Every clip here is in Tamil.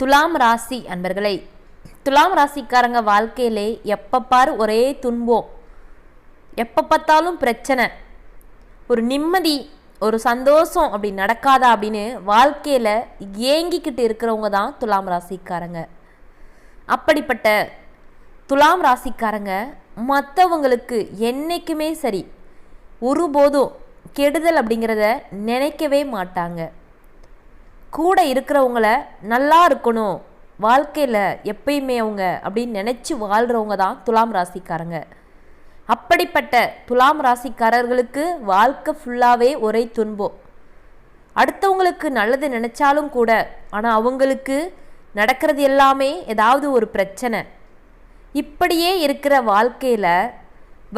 துலாம் ராசி அன்பர்களை துலாம் ராசிக்காரங்க வாழ்க்கையிலே எப்போ பாரு ஒரே துன்பம். எப்போ பார்த்தாலும் பிரச்சனை. ஒரு நிம்மதி ஒரு சந்தோஷம் அப்படி நடக்காதா அப்படின்னு வாழ்க்கையில் ஏங்கிக்கிட்டு இருக்கிறவங்க தான் துலாம் ராசிக்காரங்க. அப்படிப்பட்ட துலாம் ராசிக்காரங்க மற்றவங்களுக்கு என்றைக்குமே சரி ஒருபோதும் கெடுதல் அப்படிங்கிறத நினைக்கவே மாட்டாங்க. கூட இருக்கிறவங்கள நல்லா இருக்கணும். வாழ்க்கையில் எப்பயுமே அவங்க அப்படின்னு நினச்சி வாழ்கிறவங்க தான் துலாம் ராசிக்காரங்க. அப்படிப்பட்ட துலாம் ராசிக்காரர்களுக்கு வாழ்க்கை ஃபுல்லாகவே ஒரே துன்பம். அடுத்தவங்களுக்கு நல்லது நினச்சாலும் கூட ஆனால் அவங்களுக்கு நடக்கிறது எல்லாமே ஏதாவது ஒரு பிரச்சனை. இப்படியே இருக்கிற வாழ்க்கையில்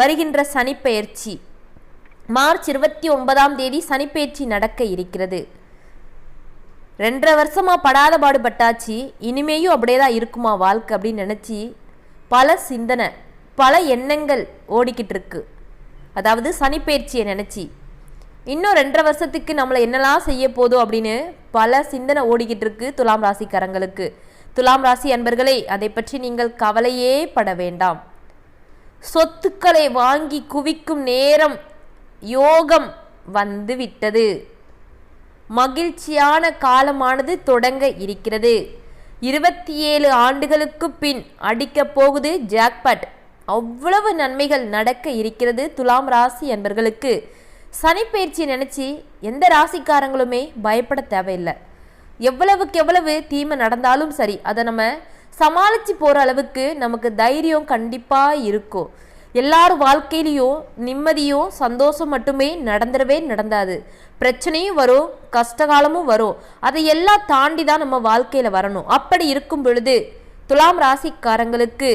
வருகின்ற சனிப்பெயர்ச்சி மார்ச் இருபத்தி ஒன்பதாம் தேதி சனிப்பெயர்ச்சி நடக்க இருக்கிறது. ரெண்டரை வருஷமாக படாத பாடுபட்டாச்சு இனிமேயும் அப்படியே தான் இருக்குமா வாழ்க்கை அப்படின்னு நினச்சி பல சிந்தனை பல எண்ணங்கள் ஓடிக்கிட்டு இருக்கு. அதாவது சனிப்பயிற்சியை நினச்சி. இன்னும் ரெண்டரை வருஷத்துக்கு நம்மளை என்னெல்லாம் செய்ய போதும் அப்படின்னு பல சிந்தனை ஓடிக்கிட்டு இருக்கு துலாம் ராசிக்காரங்களுக்கு. துலாம் ராசி அன்பர்களே அதை பற்றி நீங்கள் கவலையே பட வேண்டாம். சொத்துக்களை வாங்கி குவிக்கும் நேரம் யோகம் வந்து விட்டது. மகிழ்ச்சியான காலமானது தொடங்க இருக்கிறது. இருபத்தி ஏழு ஆண்டுகளுக்கு பின் அடிக்கப் போகுது ஜாக்பட். அவ்வளவு நன்மைகள் நடக்க இருக்கிறது துலாம் ராசி என்பர்களுக்கு சனிப்பயிற்சி நினச்சி எந்த ராசிக்காரங்களுமே பயப்பட தேவையில்லை. எவ்வளவுக்கு எவ்வளவு தீமை நடந்தாலும் சரி அதை நம்ம சமாளித்து போகிற அளவுக்கு நமக்கு தைரியம் கண்டிப்பாக இருக்கும். எல்லாரும் வாழ்க்கையிலையும் நிம்மதியும் சந்தோஷம் மட்டுமே நடந்துடவே நடந்தாது. பிரச்சனையும் வரும் கஷ்டகாலமும் வரும். அதை எல்லாம் தாண்டி தான் நம்ம வாழ்க்கையில் வரணும். அப்படி இருக்கும் பொழுது துலாம் ராசிக்காரங்களுக்கு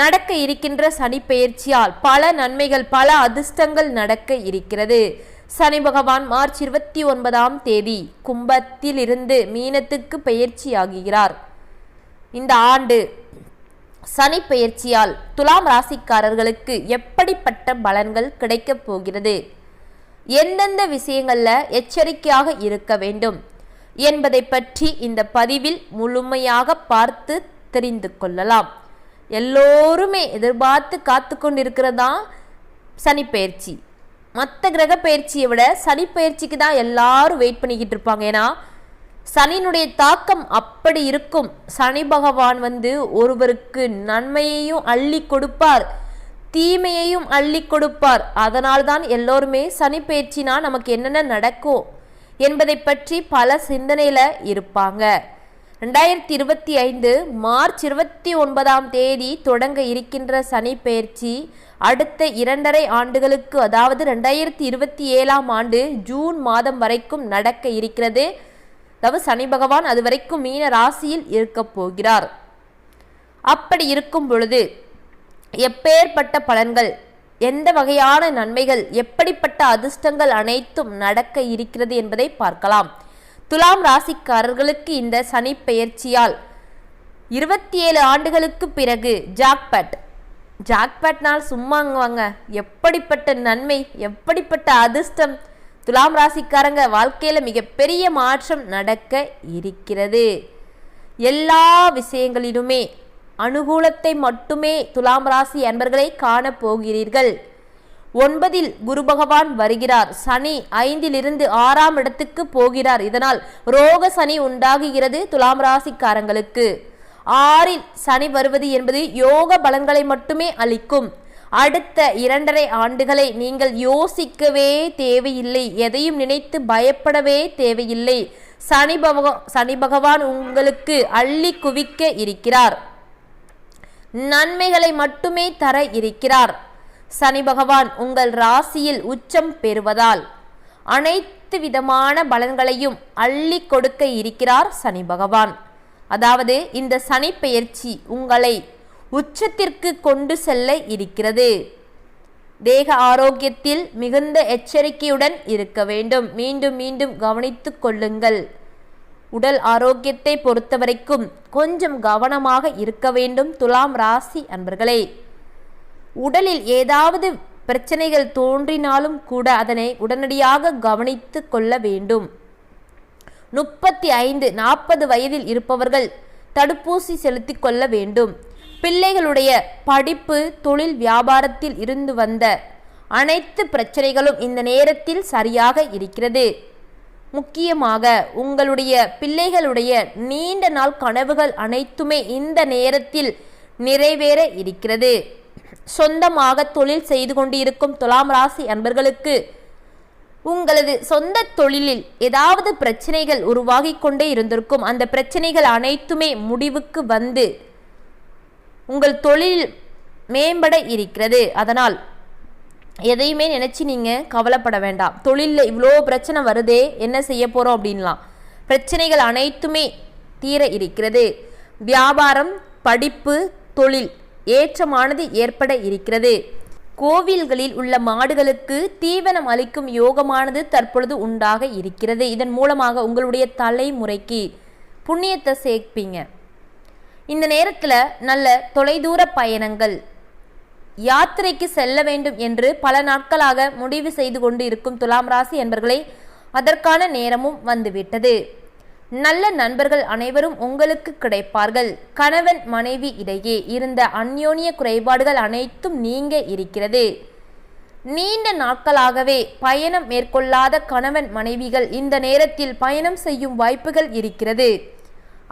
நடக்க இருக்கின்ற சனி பெயர்ச்சியால் பல நன்மைகள் பல அதிர்ஷ்டங்கள் நடக்க இருக்கிறது. சனி பகவான் மார்ச் இருபத்தி ஒன்பதாம் தேதி கும்பத்தில் இருந்து மீனத்துக்கு பெயர்ச்சியாகுகிறார் இந்த ஆண்டு சனி பெயர்ச்சியால் துலாம் ராசிக்காரர்களுக்கு எப்படிப்பட்ட பலன்கள் கிடைக்கப் போகிறது? எந்தெந்த விஷயங்களில் எச்சரிக்கையாக இருக்க வேண்டும் என்பதை பற்றி இந்த பதிவில் முழுமையாக பார்த்து தெரிந்து கொள்ளலாம். எல்லோருமே எதிர்பார்த்து காத்து கொண்டிருக்கிறதா? சனி பயிற்சி மற்ற கிரக பயிற்சியை விட சனி பயிற்சிக்கு தான் எல்லாரும் வெயிட் பண்ணிக்கிட்டு இருப்பாங்க. ஏன்னா சனியினுடைய தாக்கம் அப்படி இருக்கும். சனி பகவான் வந்து ஒருவருக்கு நன்மையையும் அள்ளி கொடுப்பார். தீமையையும் அள்ளி கொடுப்பார். அதனால் தான் எல்லோருமே சனி பயிற்சினா நமக்கு என்னென்ன நடக்கும் என்பதை பற்றி பல சிந்தனையில் இருப்பாங்க. ரெண்டாயிரத்தி இருபத்தி ஐந்து மார்ச் இருபத்தி ஒன்பதாம் தேதி தொடங்க இருக்கின்ற சனி பயிற்சி அடுத்த இரண்டரை ஆண்டுகளுக்கு அதாவது ரெண்டாயிரத்தி இருபத்தி ஏழாம் ஆண்டு ஜூன் மாதம் வரைக்கும் நடக்க இருக்கிறது. அதாவது சனி பகவான் அது வரைக்கும் மீன ராசியில் இருக்க போகிறார். அப்படி இருக்கும் பொழுது எப்பேற்பட்ட பலன்கள் எந்த வகையான நன்மைகள் எப்படிப்பட்ட அதிர்ஷ்டங்கள் அனைத்தும் நடக்க இருக்கிறது என்பதை பார்க்கலாம். துலாம் ராசிக்காரர்களுக்கு இந்த சனி பெயர்ச்சியால் இருபத்தி ஏழு ஆண்டுகளுக்கு பிறகு ஜாக்பட். ஜாக்பட்னால் சும்மாங்க வாங்க. எப்படிப்பட்ட நன்மை எப்படிப்பட்ட அதிர்ஷ்டம் துலாம் ராசிக்காரங்க வாழ்க்கையில் மிகப்பெரிய மாற்றம் நடக்க இருக்கிறது. எல்லா விஷயங்களிலுமே அனுகூலத்தை மட்டுமே துலாம் ராசி அன்பர்களை காணப்போகிறீர்கள் ஒன்பதில் குரு பகவான் வருகிறார். சனி ஐந்திலிருந்து ஆறாம் இடத்துக்கு போகிறார். இதனால் ரோக சனி உண்டாகுகிறது துலாம் ராசிக்காரங்களுக்கு. ஆறில் சனி வருவது என்பது யோக பலன்களை மட்டுமே அளிக்கும். அடுத்த இரண்டரை ஆண்டுகளை நீங்கள் யோசிக்கவே தேவையில்லை எதையும் நினைத்து பயப்படவே தேவையில்லை. சனி பகவ சனி பகவான் உங்களுக்கு அள்ளி குவிக்க இருக்கிறார். நன்மைகளை மட்டுமே தர இருக்கிறார். சனி பகவான் உங்கள் ராசியில் உச்சம் பெறுவதால் அனைத்து விதமான பலன்களையும் அள்ளி கொடுக்க இருக்கிறார் சனி பகவான். அதாவது இந்த சனி பெயர்ச்சி உங்களை உச்சத்திற்கு கொண்டு செல்ல இருக்கிறது. தேக ஆரோக்கியத்தில் மிகுந்த எச்சரிக்கையுடன் இருக்க வேண்டும். மீண்டும் மீண்டும் கவனித்து கொள்ளுங்கள். உடல் ஆரோக்கியத்தை பொறுத்தவரைக்கும் கொஞ்சம் கவனமாக இருக்க வேண்டும். துலாம் ராசி அன்பர்களே உடலில் ஏதாவது பிரச்சனைகள் தோன்றினாலும் கூட அதனை உடனடியாக கவனித்து கொள்ள வேண்டும். முப்பத்தி ஐந்து நாற்பது வயதில் இருப்பவர்கள் தடுப்பூசி செலுத்திக் கொள்ள வேண்டும். பிள்ளைகளுடைய படிப்பு தொழில் வியாபாரத்தில் இருந்து வந்த அனைத்து பிரச்சனைகளும் இந்த நேரத்தில் சரியாக இருக்கிறது. முக்கியமாக உங்களுடைய பிள்ளைகளுடைய நீண்ட நாள் கனவுகள் அனைத்துமே இந்த நேரத்தில் நிறைவேற இருக்கிறது. சொந்தமாக தொழில் செய்து கொண்டிருக்கும் துலாம் ராசி அன்பர்களுக்கு உங்களது சொந்த தொழிலில் ஏதாவது பிரச்சனைகள் உருவாகி கொண்டே இருந்திருக்கும். அந்த பிரச்சனைகள் அனைத்துமே முடிவுக்கு வந்து உங்கள் தொழில் மேம்பட இருக்கிறது. அதனால் எதையுமே நினச்சி நீங்கள் கவலைப்பட வேண்டாம். தொழிலில் இவ்வளோ பிரச்சனை வருதே என்ன செய்ய போகிறோம் அப்படின்லாம். பிரச்சனைகள் அனைத்துமே தீர இருக்கிறது. வியாபாரம் படிப்பு தொழில் ஏற்றமானது ஏற்பட இருக்கிறது. கோவில்களில் உள்ள மாடுகளுக்கு தீவனம் அளிக்கும் யோகமானது தற்பொழுது உண்டாக இருக்கிறது. இதன் மூலமாக உங்களுடைய தலைமுறைக்கு புண்ணியத்தை சேர்ப்பீங்க. இந்த நேரத்தில் நல்ல தொலைதூர பயணங்கள் யாத்திரைக்கு செல்ல வேண்டும் என்று பல நாட்களாக முடிவு செய்து கொண்டு இருக்கும் துலாம் ராசி என்பர்களே அதற்கான நேரமும் வந்துவிட்டது. நல்ல நண்பர்கள் அனைவரும் உங்களுக்கு கிடைப்பார்கள். கணவன் மனைவி இடையே இருந்த அந்யோன்ய குறைபாடுகள் அனைத்தும் நீங்க இருக்கிறது. நீண்ட நாட்களாகவே பயணம் மேற்கொள்ளாத கணவன் மனைவிகள் இந்த நேரத்தில் பயணம் செய்யும் வாய்ப்புகள் இருக்கிறது.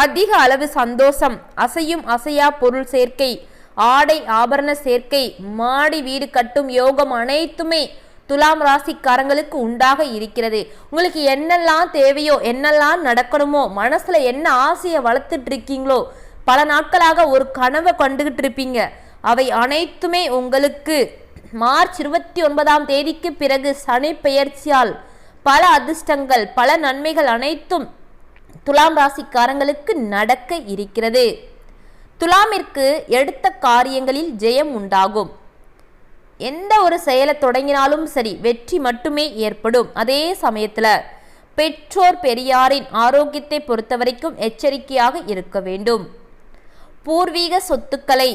அதிக அளவு சந்தோஷம் அசையும் அசையா பொருள் சேர்க்கை ஆடை ஆபரண சேர்க்கை மாடி வீடு கட்டும் யோகம் அனைத்துமே துலாம் ராசிக்காரங்களுக்கு உண்டாக இருக்கிறது. உங்களுக்கு என்னெல்லாம் தேவையோ என்னெல்லாம் நடக்கணுமோ மனசுல என்ன ஆசையை வளர்த்துட்டு இருக்கீங்களோ பல நாட்களாக ஒரு கனவை கண்டுகிட்டு இருப்பீங்க. அவை அனைத்துமே உங்களுக்கு மார்ச் இருபத்தி ஒன்பதாம் தேதிக்கு பிறகு சனி பெயர்ச்சியால் பல அதிர்ஷ்டங்கள் பல நன்மைகள் அனைத்தும் துலாம் ராசிக்காரங்களுக்கு நடக்க இருக்கிறது. துலாமிற்கு எடுத்த காரியங்களில் ஜெயம் உண்டாகும். எந்த ஒரு செயலை தொடங்கினாலும் சரி வெற்றி மட்டுமே ஏற்படும். அதே சமயத்தில் பெற்றோர் பெரியாரின் ஆரோக்கியத்தை பொறுத்தவரைக்கும் எச்சரிக்கையாக இருக்க வேண்டும். பூர்வீக சொத்துக்களை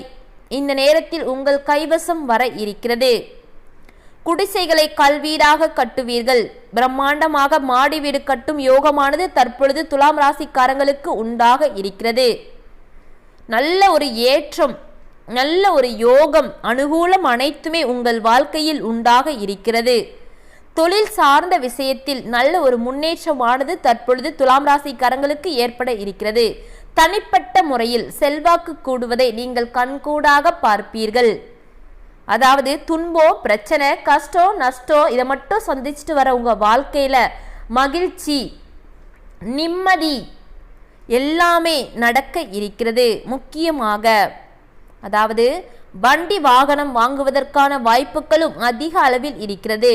இந்த நேரத்தில் உங்கள் கைவசம் வர இருக்கிறது. குடிசைகளை கல்வீடாக கட்டுவீர்கள். பிரம்மாண்டமாக மாடி வீடு கட்டும் யோகமானது தற்பொழுது துலாம் ராசிக்காரங்களுக்கு உண்டாக இருக்கிறது. நல்ல ஒரு ஏற்றம் நல்ல ஒரு யோகம் அனுகூலம் அனைத்துமே உங்கள் வாழ்க்கையில் உண்டாக இருக்கிறது. தொழில் சார்ந்த விஷயத்தில் நல்ல ஒரு முன்னேற்றமானது தற்பொழுது துலாம் ராசிக்காரங்களுக்கு ஏற்பட இருக்கிறது. தனிப்பட்ட முறையில் செல்வாக்கு கூடுவதை நீங்கள் கண்கூடாக பார்ப்பீர்கள். அதாவது துன்பம் பிரச்சனை கஷ்டம் நஷ்டம் இதை மட்டும் சந்திச்சுட்டு வர உங்கள் வாழ்க்கையில் மகிழ்ச்சி நிம்மதி எல்லாமே நடக்க இருக்கிறது. முக்கியமாக அதாவது வண்டி வாகனம் வாங்குவதற்கான வாய்ப்புகளும் அதிக அளவில் இருக்கிறது.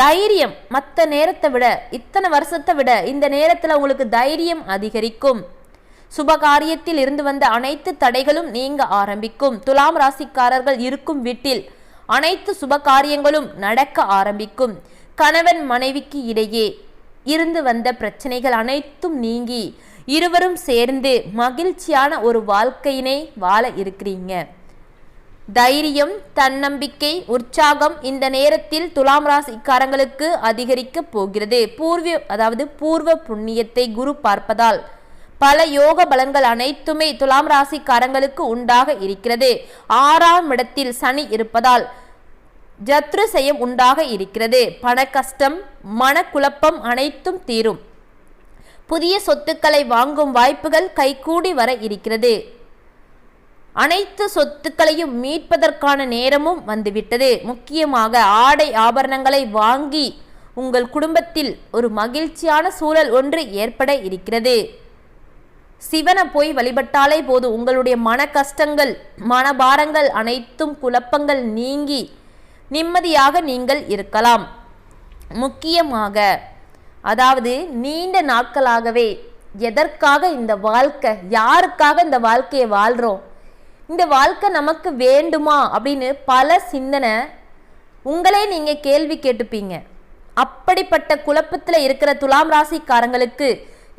தைரியம் மற்ற நேரத்தை விட இத்தனை வருஷத்தை விட இந்த நேரத்தில் உங்களுக்கு தைரியம் அதிகரிக்கும். சுபகாரியத்தில் இருந்து வந்த அனைத்து தடைகளும் நீங்க ஆரம்பிக்கும். துலாம் ராசிக்காரர்கள் இருக்கும் வீட்டில் அனைத்து சுபகாரியங்களும் நடக்க ஆரம்பிக்கும். கணவன் மனைவிக்கு இடையே இருந்து வந்த பிரச்சனைகள் அனைத்தும் நீங்கி இருவரும் சேர்ந்து மகிழ்ச்சியான ஒரு வாழ்க்கையினை வாழ இருக்கிறீங்க. தைரியம் தன்னம்பிக்கை உற்சாகம் இந்த நேரத்தில் துலாம் ராசிக்காரங்களுக்கு அதிகரிக்க போகிறது. பூர்வ அதாவது பூர்வ புண்ணியத்தை குரு பார்ப்பதால் பல யோக பலன்கள் அனைத்துமே துலாம் ராசிக்காரங்களுக்கு உண்டாக இருக்கிறது. ஆறாம் இடத்தில் சனி இருப்பதால் ஜத்ரு செய்யம் உண்டாக இருக்கிறது. பண கஷ்டம் மனக்குழப்பம் அனைத்தும் தீரும். புதிய சொத்துக்களை வாங்கும் வாய்ப்புகள் கைகூடி வர இருக்கிறது. அனைத்து சொத்துக்களையும் மீட்பதற்கான நேரமும் வந்துவிட்டது. முக்கியமாக ஆடை ஆபரணங்களை வாங்கி உங்கள் குடும்பத்தில் ஒரு மகிழ்ச்சியான சூழல் ஒன்று ஏற்பட இருக்கிறது. சிவனை போய் வழிபட்டாலே போது உங்களுடைய மன கஷ்டங்கள் மனபாரங்கள் அனைத்தும் குழப்பங்கள் நீங்கி நிம்மதியாக நீங்கள் இருக்கலாம். முக்கியமாக அதாவது நீண்ட நாட்களாகவே எதற்காக இந்த வாழ்க்கை யாருக்காக இந்த வாழ்க்கையை வாழ்கிறோம் இந்த வாழ்க்கை நமக்கு வேண்டுமா? அப்படின்னு பல சிந்தனை உங்களே நீங்கள் கேள்வி கேட்டுப்பீங்க. அப்படிப்பட்ட குழப்பத்தில் இருக்கிற துலாம் ராசிக்காரங்களுக்கு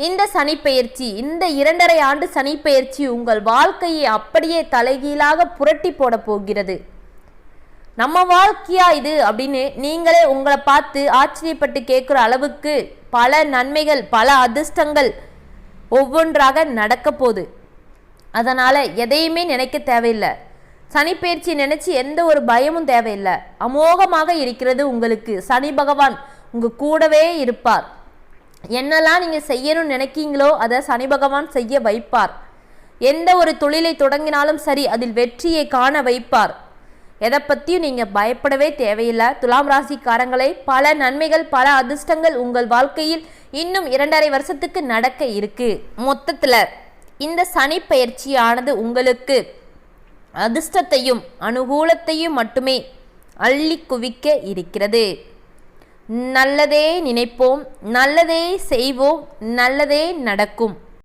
இந்த சனிப்பெயர்ச்சி இந்த இரண்டரை ஆண்டு சனிப்பெயர்ச்சி உங்கள் வாழ்க்கையை அப்படியே தலைகீழாக புரட்டி போட போகிறது. நம்ம வாழ்க்கையா இது அப்படின்னு நீங்களே உங்களை பார்த்து ஆச்சரியப்பட்டு கேட்குற அளவுக்கு பல நன்மைகள் பல அதிர்ஷ்டங்கள் ஒவ்வொன்றாக நடக்க போகுது. அதனால் எதையுமே நினைக்க தேவையில்லை. சனிப்பெயர்ச்சி நினச்சி எந்த ஒரு பயமும் தேவையில்லை. அமோகமாக இருக்கிறது உங்களுக்கு. சனி பகவான் உங்கள் கூடவே இருப்பார். என்னெல்லாம் நீங்கள் செய்யணும்னு நினைக்கீங்களோ அதை சனி பகவான் செய்ய வைப்பார். எந்த ஒரு தொழிலை தொடங்கினாலும் சரி அதில் வெற்றியை காண வைப்பார். எதை பற்றியும் நீங்கள் பயப்படவே தேவையில்லை. துலாம் ராசிக்காரங்களை பல நன்மைகள் பல அதிர்ஷ்டங்கள் உங்கள் வாழ்க்கையில் இன்னும் இரண்டரை வருஷத்துக்கு நடக்க இருக்கு. மொத்தத்தில் இந்த சனி பயிற்சியானது உங்களுக்கு அதிர்ஷ்டத்தையும் அனுகூலத்தையும் மட்டுமே அள்ளி குவிக்க இருக்கிறது. நல்லதே நினைப்போம் நல்லதே செய்வோம் நல்லதே நடக்கும்.